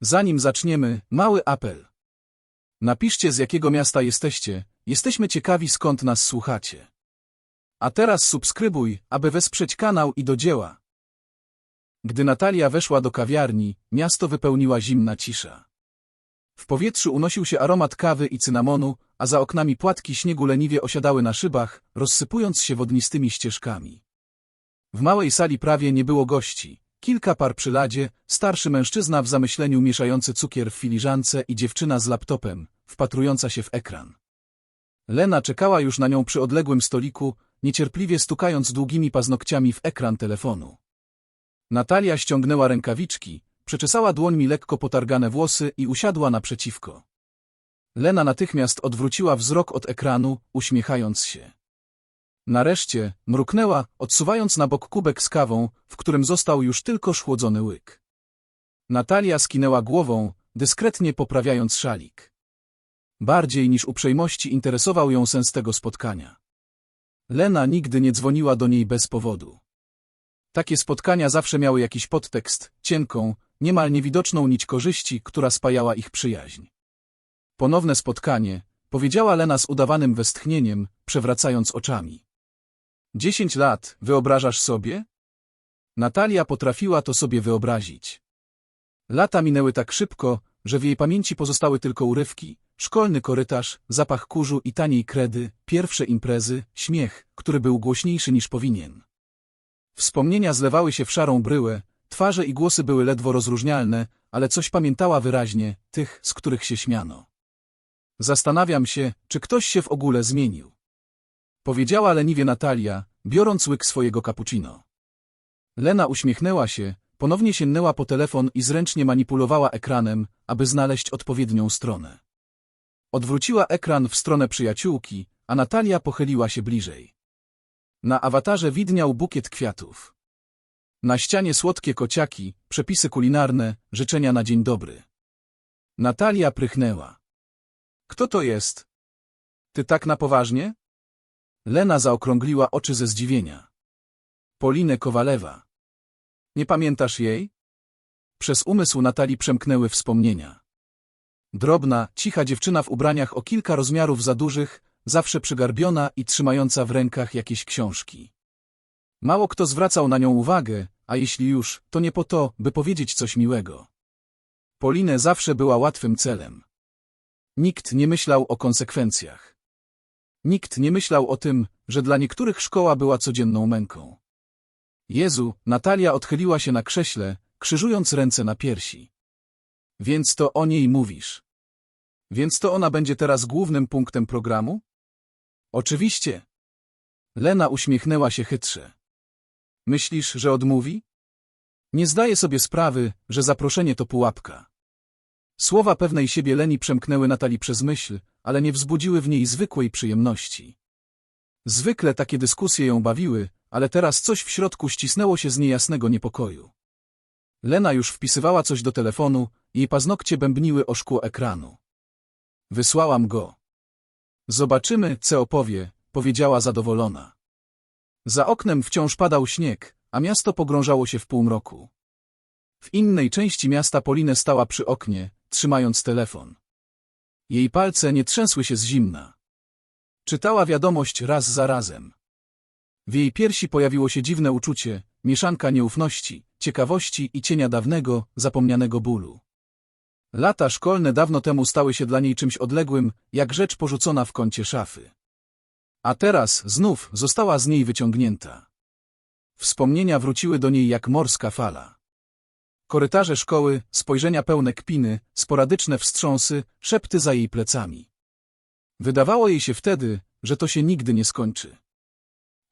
Zanim zaczniemy, mały apel. Napiszcie z jakiego miasta jesteście, jesteśmy ciekawi skąd nas słuchacie. A teraz subskrybuj, aby wesprzeć kanał i do dzieła. Gdy Natalia weszła do kawiarni, miasto wypełniła zimna cisza. W powietrzu unosił się aromat kawy i cynamonu, a za oknami płatki śniegu leniwie osiadały na szybach, rozsypując się wodnistymi ścieżkami. W małej sali prawie nie było gości. Kilka par przy ladzie, starszy mężczyzna w zamyśleniu mieszający cukier w filiżance i dziewczyna z laptopem, wpatrująca się w ekran. Lena czekała już na nią przy odległym stoliku, niecierpliwie stukając długimi paznokciami w ekran telefonu. Natalia ściągnęła rękawiczki, przeczesała dłońmi lekko potargane włosy i usiadła naprzeciwko. Lena natychmiast odwróciła wzrok od ekranu, uśmiechając się. Nareszcie mruknęła, odsuwając na bok kubek z kawą, w którym został już tylko szchłodzony łyk. Natalia skinęła głową, dyskretnie poprawiając szalik. Bardziej niż uprzejmości interesował ją sens tego spotkania. Lena nigdy nie dzwoniła do niej bez powodu. Takie spotkania zawsze miały jakiś podtekst, cienką, niemal niewidoczną nić korzyści, która spajała ich przyjaźń. Ponowne spotkanie, powiedziała Lena z udawanym westchnieniem, przewracając oczami. Dziesięć lat, wyobrażasz sobie? Natalia potrafiła to sobie wyobrazić. Lata minęły tak szybko, że w jej pamięci pozostały tylko urywki, szkolny korytarz, zapach kurzu i taniej kredy, pierwsze imprezy, śmiech, który był głośniejszy niż powinien. Wspomnienia zlewały się w szarą bryłę, twarze i głosy były ledwo rozróżnialne, ale coś pamiętała wyraźnie, tych, z których się śmiano. Zastanawiam się, czy ktoś się w ogóle zmienił. Powiedziała leniwie Natalia, biorąc łyk swojego cappuccino. Lena uśmiechnęła się, ponownie sięgnęła po telefon i zręcznie manipulowała ekranem, aby znaleźć odpowiednią stronę. Odwróciła ekran w stronę przyjaciółki, a Natalia pochyliła się bliżej. Na awatarze widniał bukiet kwiatów. Na ścianie słodkie kociaki, przepisy kulinarne, życzenia na dzień dobry. Natalia prychnęła. Kto to jest? Ty tak na poważnie? Lena zaokrągliła oczy ze zdziwienia. Polinę Kowalewa. Nie pamiętasz jej? Przez umysł Natalii przemknęły wspomnienia. Drobna, cicha dziewczyna w ubraniach o kilka rozmiarów za dużych, zawsze przygarbiona i trzymająca w rękach jakieś książki. Mało kto zwracał na nią uwagę, a jeśli już, to nie po to, by powiedzieć coś miłego. Polinę zawsze była łatwym celem. Nikt nie myślał o konsekwencjach. Nikt nie myślał o tym, że dla niektórych szkoła była codzienną męką. Jezu, Natalia odchyliła się na krześle, krzyżując ręce na piersi. Więc to o niej mówisz. Więc to ona będzie teraz głównym punktem programu? Oczywiście. Lena uśmiechnęła się chytrze. Myślisz, że odmówi? Nie zdaje sobie sprawy, że zaproszenie to pułapka. Słowa pewnej siebie Leni przemknęły Natalii przez myśl, ale nie wzbudziły w niej zwykłej przyjemności. Zwykle takie dyskusje ją bawiły, ale teraz coś w środku ścisnęło się z niejasnego niepokoju. Lena już wpisywała coś do telefonu, jej paznokcie bębniły o szkło ekranu. Wysłałam go. Zobaczymy, co opowie, powiedziała zadowolona. Za oknem wciąż padał śnieg, a miasto pogrążało się w półmroku. W innej części miasta Polinę stała przy oknie, trzymając telefon. Jej palce nie trzęsły się z zimna. Czytała wiadomość raz za razem. W jej piersi pojawiło się dziwne uczucie, mieszanka nieufności, ciekawości i cienia dawnego, zapomnianego bólu. Lata szkolne dawno temu stały się dla niej czymś odległym, jak rzecz porzucona w kącie szafy. A teraz znów została z niej wyciągnięta. Wspomnienia wróciły do niej jak morska fala. Korytarze szkoły, spojrzenia pełne kpiny, sporadyczne wstrząsy, szepty za jej plecami. Wydawało jej się wtedy, że to się nigdy nie skończy.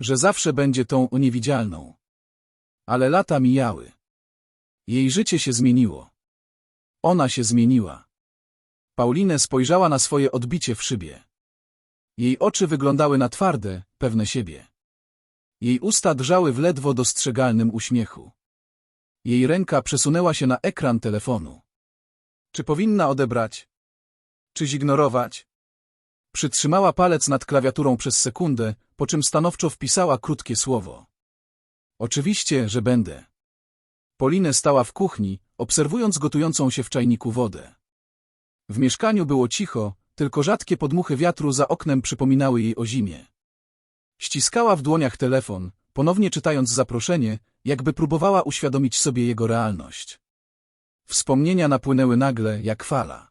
Że zawsze będzie tą niewidzialną. Ale lata mijały. Jej życie się zmieniło. Ona się zmieniła. Paulinę spojrzała na swoje odbicie w szybie. Jej oczy wyglądały na twarde, pewne siebie. Jej usta drżały w ledwo dostrzegalnym uśmiechu. Jej ręka przesunęła się na ekran telefonu. Czy powinna odebrać? Czy zignorować? Przytrzymała palec nad klawiaturą przez sekundę, po czym stanowczo wpisała krótkie słowo. Oczywiście, że będę. Polinę stała w kuchni, obserwując gotującą się w czajniku wodę. W mieszkaniu było cicho, tylko rzadkie podmuchy wiatru za oknem przypominały jej o zimie. Ściskała w dłoniach telefon, ponownie czytając zaproszenie, jakby próbowała uświadomić sobie jego realność. Wspomnienia napłynęły nagle, jak fala.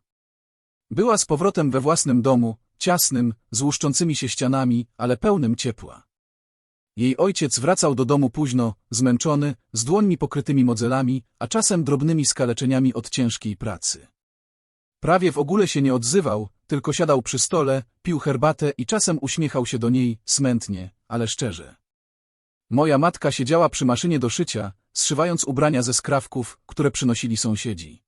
Była z powrotem we własnym domu, ciasnym, z łuszczącymi się ścianami, ale pełnym ciepła. Jej ojciec wracał do domu późno, zmęczony, z dłońmi pokrytymi modzelami, a czasem drobnymi skaleczeniami od ciężkiej pracy. Prawie w ogóle się nie odzywał, tylko siadał przy stole, pił herbatę i czasem uśmiechał się do niej, smętnie, ale szczerze. Moja matka siedziała przy maszynie do szycia, zszywając ubrania ze skrawków, które przynosili sąsiedzi.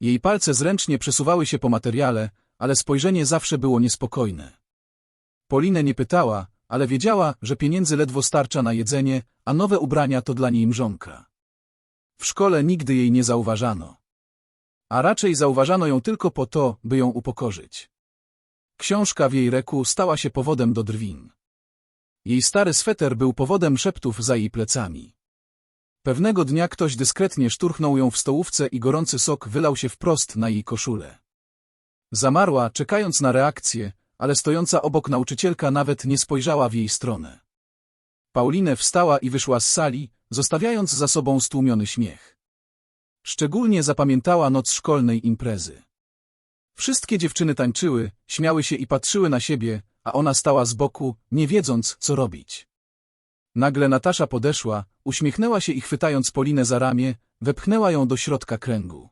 Jej palce zręcznie przesuwały się po materiale, ale spojrzenie zawsze było niespokojne. Polinę nie pytała, ale wiedziała, że pieniędzy ledwo starcza na jedzenie, a nowe ubrania to dla niej mrzonka. W szkole nigdy jej nie zauważano. A raczej zauważano ją tylko po to, by ją upokorzyć. Książka w jej reku stała się powodem do drwin. Jej stary sweter był powodem szeptów za jej plecami. Pewnego dnia ktoś dyskretnie szturchnął ją w stołówce i gorący sok wylał się wprost na jej koszulę. Zamarła, czekając na reakcję, ale stojąca obok nauczycielka nawet nie spojrzała w jej stronę. Paulinę wstała i wyszła z sali, zostawiając za sobą stłumiony śmiech. Szczególnie zapamiętała noc szkolnej imprezy. Wszystkie dziewczyny tańczyły, śmiały się i patrzyły na siebie, a ona stała z boku, nie wiedząc, co robić. Nagle Natasza podeszła, uśmiechnęła się i chwytając Polinę za ramię, wepchnęła ją do środka kręgu.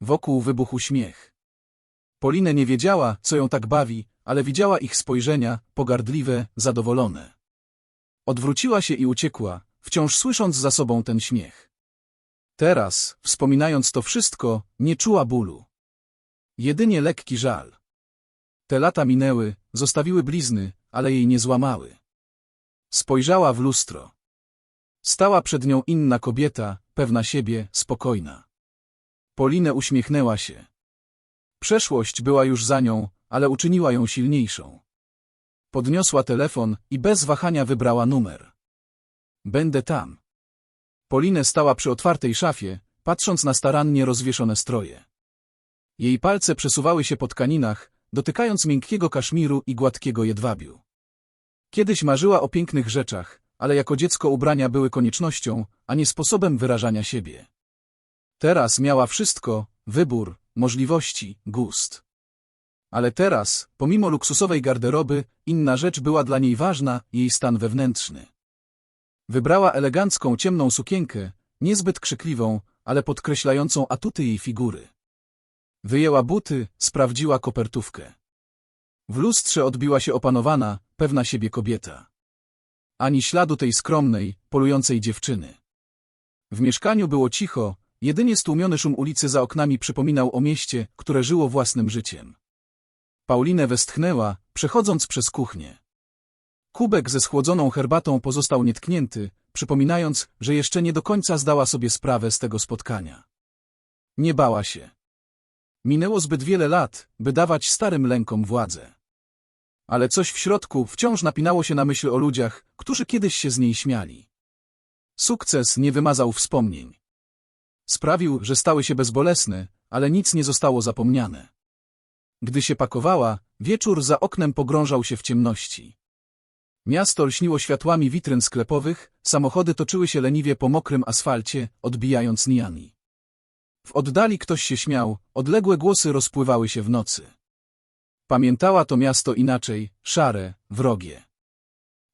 Wokół wybuchł śmiech. Polinę nie wiedziała, co ją tak bawi, ale widziała ich spojrzenia, pogardliwe, zadowolone. Odwróciła się i uciekła, wciąż słysząc za sobą ten śmiech. Teraz, wspominając to wszystko, nie czuła bólu. Jedynie lekki żal. Te lata minęły, zostawiły blizny, ale jej nie złamały. Spojrzała w lustro. Stała przed nią inna kobieta, pewna siebie, spokojna. Polinę uśmiechnęła się. Przeszłość była już za nią, ale uczyniła ją silniejszą. Podniosła telefon i bez wahania wybrała numer. Będę tam. Polinę stała przy otwartej szafie, patrząc na starannie rozwieszone stroje. Jej palce przesuwały się po tkaninach, dotykając miękkiego kaszmiru i gładkiego jedwabiu. Kiedyś marzyła o pięknych rzeczach, ale jako dziecko ubrania były koniecznością, a nie sposobem wyrażania siebie. Teraz miała wszystko, wybór, możliwości, gust. Ale teraz, pomimo luksusowej garderoby, inna rzecz była dla niej ważna, jej stan wewnętrzny. Wybrała elegancką ciemną sukienkę, niezbyt krzykliwą, ale podkreślającą atuty jej figury. Wyjęła buty, sprawdziła kopertówkę. W lustrze odbiła się opanowana, pewna siebie kobieta. Ani śladu tej skromnej, polującej dziewczyny. W mieszkaniu było cicho, jedynie stłumiony szum ulicy za oknami przypominał o mieście, które żyło własnym życiem. Paulinę westchnęła, przechodząc przez kuchnię. Kubek ze schłodzoną herbatą pozostał nietknięty, przypominając, że jeszcze nie do końca zdała sobie sprawę z tego spotkania. Nie bała się. Minęło zbyt wiele lat, by dawać starym lękom władzę. Ale coś w środku wciąż napinało się na myśl o ludziach, którzy kiedyś się z niej śmiali. Sukces nie wymazał wspomnień. Sprawił, że stały się bezbolesne, ale nic nie zostało zapomniane. Gdy się pakowała, wieczór za oknem pogrążał się w ciemności. Miasto lśniło światłami witryn sklepowych, samochody toczyły się leniwie po mokrym asfalcie, odbijając nijami. W oddali ktoś się śmiał, odległe głosy rozpływały się w nocy. Pamiętała to miasto inaczej, szare, wrogie.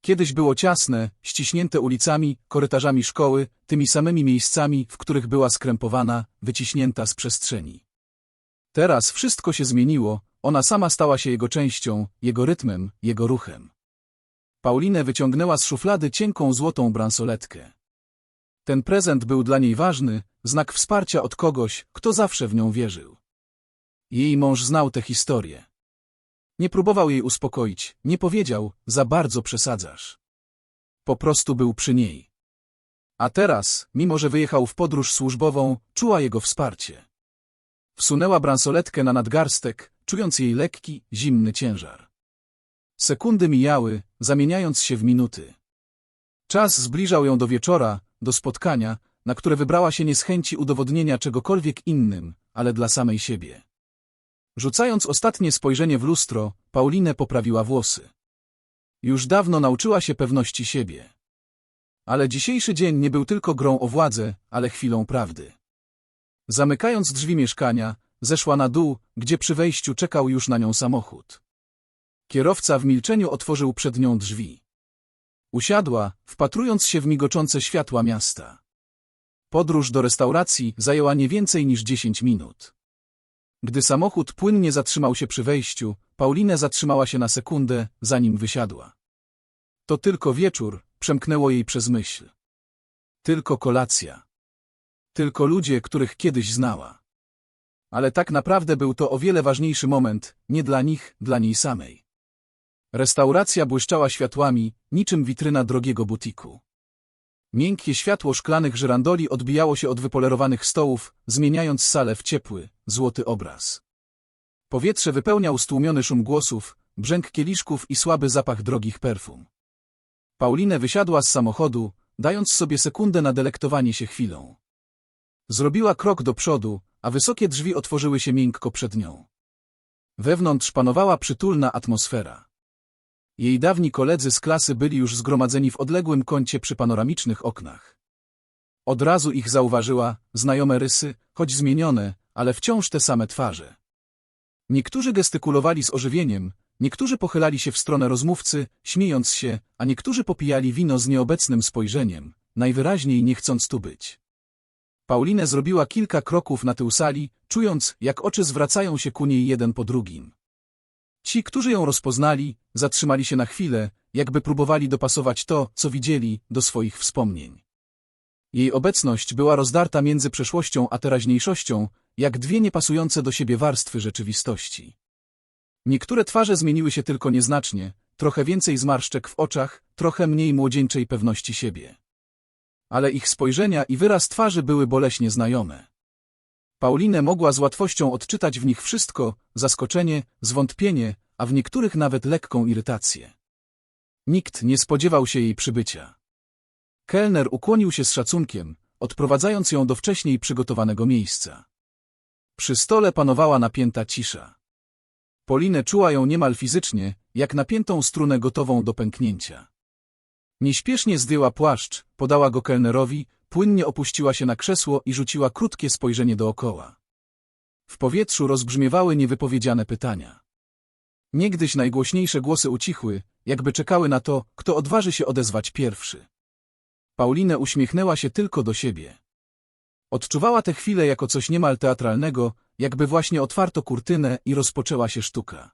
Kiedyś było ciasne, ściśnięte ulicami, korytarzami szkoły, tymi samymi miejscami, w których była skrępowana, wyciśnięta z przestrzeni. Teraz wszystko się zmieniło, ona sama stała się jego częścią, jego rytmem, jego ruchem. Paulinę wyciągnęła z szuflady cienką złotą bransoletkę. Ten prezent był dla niej ważny, znak wsparcia od kogoś, kto zawsze w nią wierzył. Jej mąż znał tę historię. Nie próbował jej uspokoić, nie powiedział, za bardzo przesadzasz. Po prostu był przy niej. A teraz, mimo że wyjechał w podróż służbową, czuła jego wsparcie. Wsunęła bransoletkę na nadgarstek, czując jej lekki, zimny ciężar. Sekundy mijały, zamieniając się w minuty. Czas zbliżał ją do wieczora, do spotkania, na które wybrała się nie z chęci udowodnienia czegokolwiek innym, ale dla samej siebie. Rzucając ostatnie spojrzenie w lustro, Paulinę poprawiła włosy. Już dawno nauczyła się pewności siebie. Ale dzisiejszy dzień nie był tylko grą o władzę, ale chwilą prawdy. Zamykając drzwi mieszkania, zeszła na dół, gdzie przy wejściu czekał już na nią samochód. Kierowca w milczeniu otworzył przed nią drzwi. Usiadła, wpatrując się w migoczące światła miasta. Podróż do restauracji zajęła nie więcej niż dziesięć minut. Gdy samochód płynnie zatrzymał się przy wejściu, Paulinę zatrzymała się na sekundę, zanim wysiadła. To tylko wieczór, przemknęło jej przez myśl. Tylko kolacja. Tylko ludzie, których kiedyś znała. Ale tak naprawdę był to o wiele ważniejszy moment, nie dla nich, dla niej samej. Restauracja błyszczała światłami, niczym witryna drogiego butiku. Miękkie światło szklanych żyrandoli odbijało się od wypolerowanych stołów, zmieniając salę w ciepły, złoty obraz. Powietrze wypełniał stłumiony szum głosów, brzęk kieliszków i słaby zapach drogich perfum. Paulinę wysiadła z samochodu, dając sobie sekundę na delektowanie się chwilą. Zrobiła krok do przodu, a wysokie drzwi otworzyły się miękko przed nią. Wewnątrz panowała przytulna atmosfera. Jej dawni koledzy z klasy byli już zgromadzeni w odległym kącie przy panoramicznych oknach. Od razu ich zauważyła, znajome rysy, choć zmienione, ale wciąż te same twarze. Niektórzy gestykulowali z ożywieniem, niektórzy pochylali się w stronę rozmówcy, śmiejąc się, a niektórzy popijali wino z nieobecnym spojrzeniem, najwyraźniej nie chcąc tu być. Paulinę zrobiła kilka kroków na tył sali, czując, jak oczy zwracają się ku niej jeden po drugim. Ci, którzy ją rozpoznali, zatrzymali się na chwilę, jakby próbowali dopasować to, co widzieli, do swoich wspomnień. Jej obecność była rozdarta między przeszłością a teraźniejszością, jak dwie niepasujące do siebie warstwy rzeczywistości. Niektóre twarze zmieniły się tylko nieznacznie, trochę więcej zmarszczek w oczach, trochę mniej młodzieńczej pewności siebie. Ale ich spojrzenia i wyraz twarzy były boleśnie znajome. Paulinę mogła z łatwością odczytać w nich wszystko, zaskoczenie, zwątpienie, a w niektórych nawet lekką irytację. Nikt nie spodziewał się jej przybycia. Kelner ukłonił się z szacunkiem, odprowadzając ją do wcześniej przygotowanego miejsca. Przy stole panowała napięta cisza. Polinę czuła ją niemal fizycznie, jak napiętą strunę gotową do pęknięcia. Nieśpiesznie zdjęła płaszcz, podała go kelnerowi, płynnie opuściła się na krzesło i rzuciła krótkie spojrzenie dookoła. W powietrzu rozbrzmiewały niewypowiedziane pytania. Niegdyś najgłośniejsze głosy ucichły, jakby czekały na to, kto odważy się odezwać pierwszy. Paulinę uśmiechnęła się tylko do siebie. Odczuwała tę chwilę jako coś niemal teatralnego, jakby właśnie otwarto kurtynę i rozpoczęła się sztuka.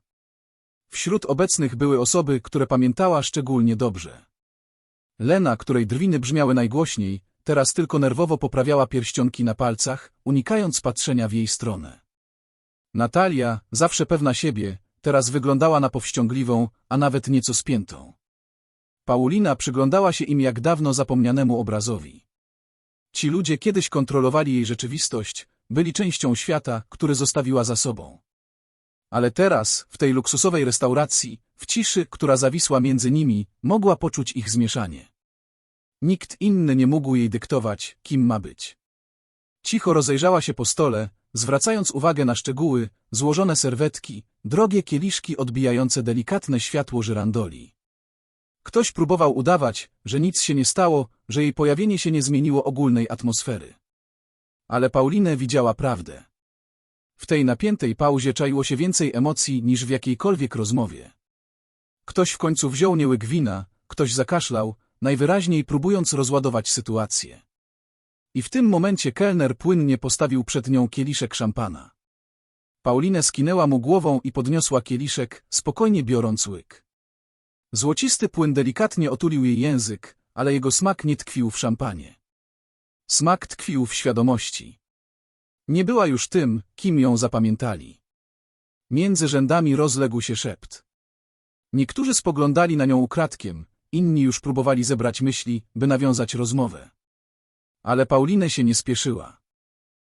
Wśród obecnych były osoby, które pamiętała szczególnie dobrze. Lena, której drwiny brzmiały najgłośniej, teraz tylko nerwowo poprawiała pierścionki na palcach, unikając patrzenia w jej stronę. Natalia, zawsze pewna siebie, teraz wyglądała na powściągliwą, a nawet nieco spiętą. Paulina przyglądała się im jak dawno zapomnianemu obrazowi. Ci ludzie kiedyś kontrolowali jej rzeczywistość, byli częścią świata, który zostawiła za sobą. Ale teraz, w tej luksusowej restauracji, w ciszy, która zawisła między nimi, mogła poczuć ich zmieszanie. Nikt inny nie mógł jej dyktować, kim ma być. Cicho rozejrzała się po stole, zwracając uwagę na szczegóły, złożone serwetki, drogie kieliszki odbijające delikatne światło żyrandoli. Ktoś próbował udawać, że nic się nie stało, że jej pojawienie się nie zmieniło ogólnej atmosfery. Ale Paulinę widziała prawdę. W tej napiętej pauzie czaiło się więcej emocji niż w jakiejkolwiek rozmowie. Ktoś w końcu wziął niełyk wina, ktoś zakaszlał, najwyraźniej próbując rozładować sytuację. I w tym momencie kelner płynnie postawił przed nią kieliszek szampana. Paulinę skinęła mu głową i podniosła kieliszek, spokojnie biorąc łyk. Złocisty płyn delikatnie otulił jej język, ale jego smak nie tkwił w szampanie. Smak tkwił w świadomości. Nie była już tym, kim ją zapamiętali. Między rzędami rozległ się szept. Niektórzy spoglądali na nią ukradkiem, inni już próbowali zebrać myśli, by nawiązać rozmowę. Ale Paulinę się nie spieszyła.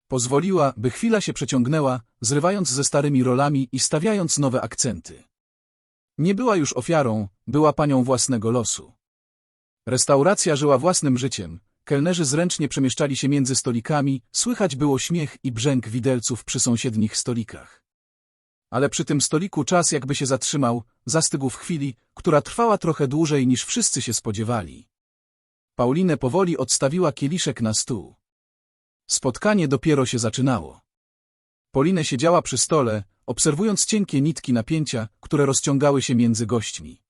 Pozwoliła, by chwila się przeciągnęła, zrywając ze starymi rolami i stawiając nowe akcenty. Nie była już ofiarą, była panią własnego losu. Restauracja żyła własnym życiem, kelnerzy zręcznie przemieszczali się między stolikami, słychać było śmiech i brzęk widelców przy sąsiednich stolikach. Ale przy tym stoliku czas jakby się zatrzymał, zastygł w chwili, która trwała trochę dłużej niż wszyscy się spodziewali. Paulinę powoli odstawiła kieliszek na stół. Spotkanie dopiero się zaczynało. Polinę siedziała przy stole, obserwując cienkie nitki napięcia, które rozciągały się między gośćmi.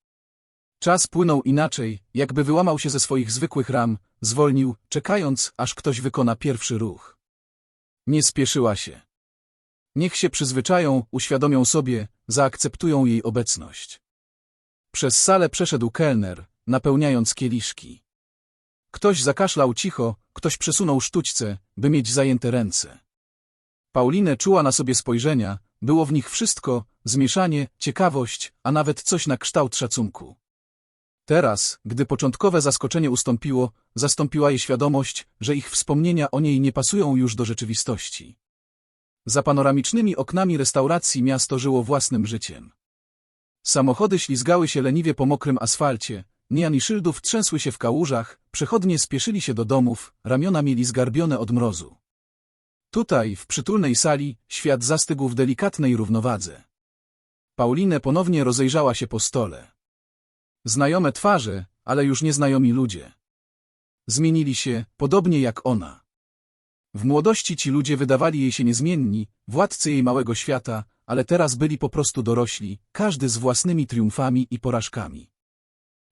Czas płynął inaczej, jakby wyłamał się ze swoich zwykłych ram, zwolnił, czekając, aż ktoś wykona pierwszy ruch. Nie spieszyła się. Niech się przyzwyczają, uświadomią sobie, zaakceptują jej obecność. Przez salę przeszedł kelner, napełniając kieliszki. Ktoś zakaszlał cicho, ktoś przesunął sztućce, by mieć zajęte ręce. Paulinę czuła na sobie spojrzenia, było w nich wszystko, zmieszanie, ciekawość, a nawet coś na kształt szacunku. Teraz, gdy początkowe zaskoczenie ustąpiło, zastąpiła je świadomość, że ich wspomnienia o niej nie pasują już do rzeczywistości. Za panoramicznymi oknami restauracji miasto żyło własnym życiem. Samochody ślizgały się leniwie po mokrym asfalcie, Nian i szyldów trzęsły się w kałużach, przechodnie spieszyli się do domów, ramiona mieli zgarbione od mrozu. Tutaj, w przytulnej sali, świat zastygł w delikatnej równowadze. Paulinę ponownie rozejrzała się po stole. Znajome twarze, ale już nieznajomi ludzie. Zmienili się, podobnie jak ona. W młodości ci ludzie wydawali jej się niezmienni, władcy jej małego świata, ale teraz byli po prostu dorośli, każdy z własnymi triumfami i porażkami.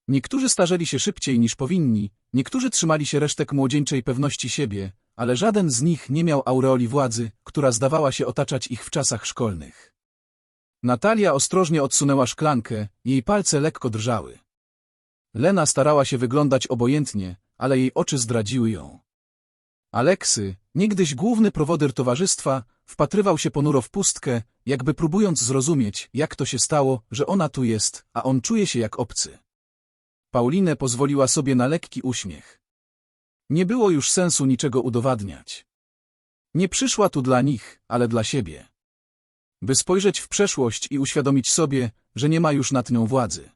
Niektórzy starzeli się szybciej niż powinni, niektórzy trzymali się resztek młodzieńczej pewności siebie, ale żaden z nich nie miał aureoli władzy, która zdawała się otaczać ich w czasach szkolnych. Natalia ostrożnie odsunęła szklankę, jej palce lekko drżały. Lena starała się wyglądać obojętnie, ale jej oczy zdradziły ją. Aleksy, niegdyś główny prowodyr towarzystwa, wpatrywał się ponuro w pustkę, jakby próbując zrozumieć, jak to się stało, że ona tu jest, a on czuje się jak obcy. Paulinę pozwoliła sobie na lekki uśmiech. Nie było już sensu niczego udowadniać. Nie przyszła tu dla nich, ale dla siebie. By spojrzeć w przeszłość i uświadomić sobie, że nie ma już nad nią władzy.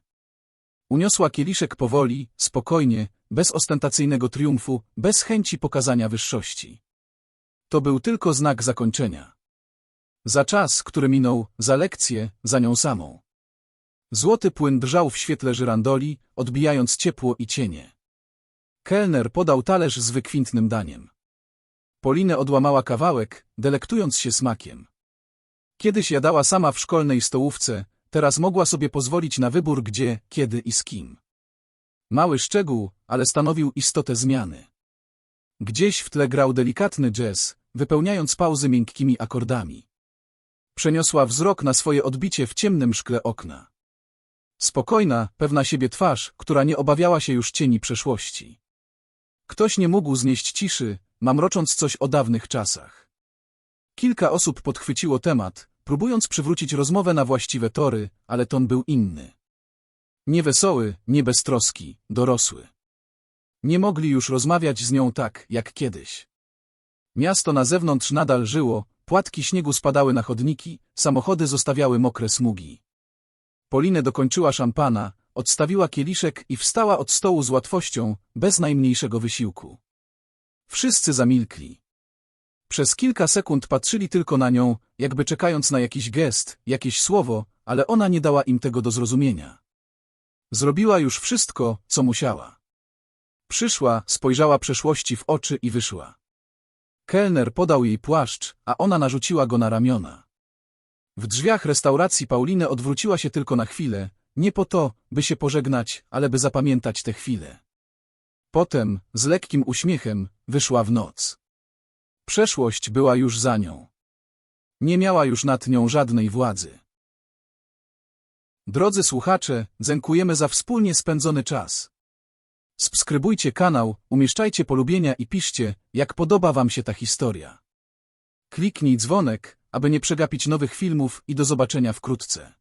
Uniosła kieliszek powoli, spokojnie, bez ostentacyjnego triumfu, bez chęci pokazania wyższości. To był tylko znak zakończenia. Za czas, który minął, za lekcję, za nią samą. Złoty płyn drżał w świetle żyrandoli, odbijając ciepło i cienie. Kelner podał talerz z wykwintnym daniem. Polinę odłamała kawałek, delektując się smakiem. Kiedyś jadała sama w szkolnej stołówce, teraz mogła sobie pozwolić na wybór gdzie, kiedy i z kim. Mały szczegół, ale stanowił istotę zmiany. Gdzieś w tle grał delikatny jazz, wypełniając pauzy miękkimi akordami. Przeniosła wzrok na swoje odbicie w ciemnym szkle okna. Spokojna, pewna siebie twarz, która nie obawiała się już cieni przeszłości. Ktoś nie mógł znieść ciszy, mamrocząc coś o dawnych czasach. Kilka osób podchwyciło temat, próbując przywrócić rozmowę na właściwe tory, ale ton był inny. Niewesoły, nie beztroski, dorosły. Nie mogli już rozmawiać z nią tak, jak kiedyś. Miasto na zewnątrz nadal żyło, płatki śniegu spadały na chodniki, samochody zostawiały mokre smugi. Polinę dokończyła szampana, odstawiła kieliszek i wstała od stołu z łatwością, bez najmniejszego wysiłku. Wszyscy zamilkli. Przez kilka sekund patrzyli tylko na nią, jakby czekając na jakiś gest, jakieś słowo, ale ona nie dała im tego do zrozumienia. Zrobiła już wszystko, co musiała. Przyszła, spojrzała przeszłości w oczy i wyszła. Kelner podał jej płaszcz, a ona narzuciła go na ramiona. W drzwiach restauracji Pauliny odwróciła się tylko na chwilę, nie po to, by się pożegnać, ale by zapamiętać tę chwilę. Potem, z lekkim uśmiechem, wyszła w noc. Przeszłość była już za nią. Nie miała już nad nią żadnej władzy. Drodzy słuchacze, dziękujemy za wspólnie spędzony czas. Subskrybujcie kanał, umieszczajcie polubienia i piszcie, jak podoba Wam się ta historia. Kliknij dzwonek, aby nie przegapić nowych filmów i do zobaczenia wkrótce.